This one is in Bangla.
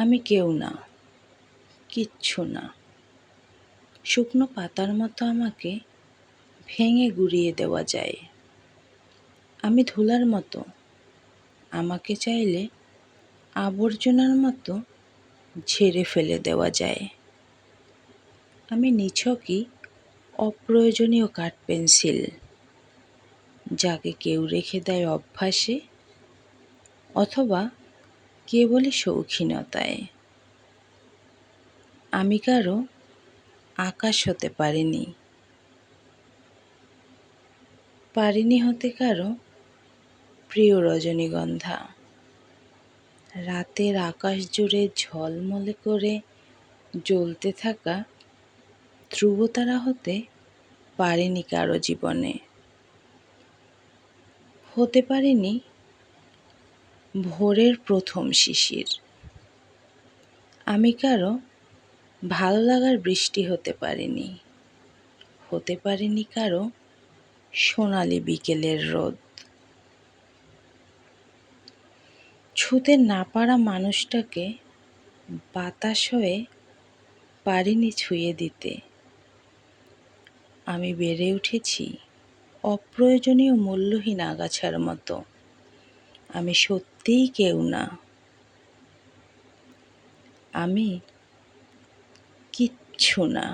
আমি কেউ না, কিচ্ছু না। শুকনো পাতার মতো আমাকে ভেঙে গুঁড়িয়ে দেওয়া যায়। আমি ধুলার মতো, আমাকে চাইলে আবর্জনার মতো ঝেড়ে ফেলে দেওয়া যায়। আমি নিছকই অপ্রয়োজনীয় কাঠ পেন্সিল, যাকে কেউ রেখে দেয় অভ্যাসে অথবা কেবলই শৌখিনতায়। আমি কারও আকাশ হতে পারিনি। পারিনি হতে কারও প্রিয় রজনীগন্ধা। রাতের আকাশ জুড়ে ঝলমলে করে জ্বলতে থাকা ধ্রুবতারা হতে পারেনি কারও জীবনে। হতে পারিনি ভোরের প্রথম শিশির। আমি কারও ভালো লাগার বৃষ্টি হতে পারিনি। হতে পারিনি কারও সোনালি বিকেলের রোদ। ছুতে না পারা মানুষটাকে বাতাস হয়ে পারিনি ছুঁয়ে দিতে। আমি বেড়ে উঠেছি অপ্রয়োজনীয় মূল্যহীন আগাছার মতো। আমি সত্যিই কেউ না। আমি কিচ্ছু না।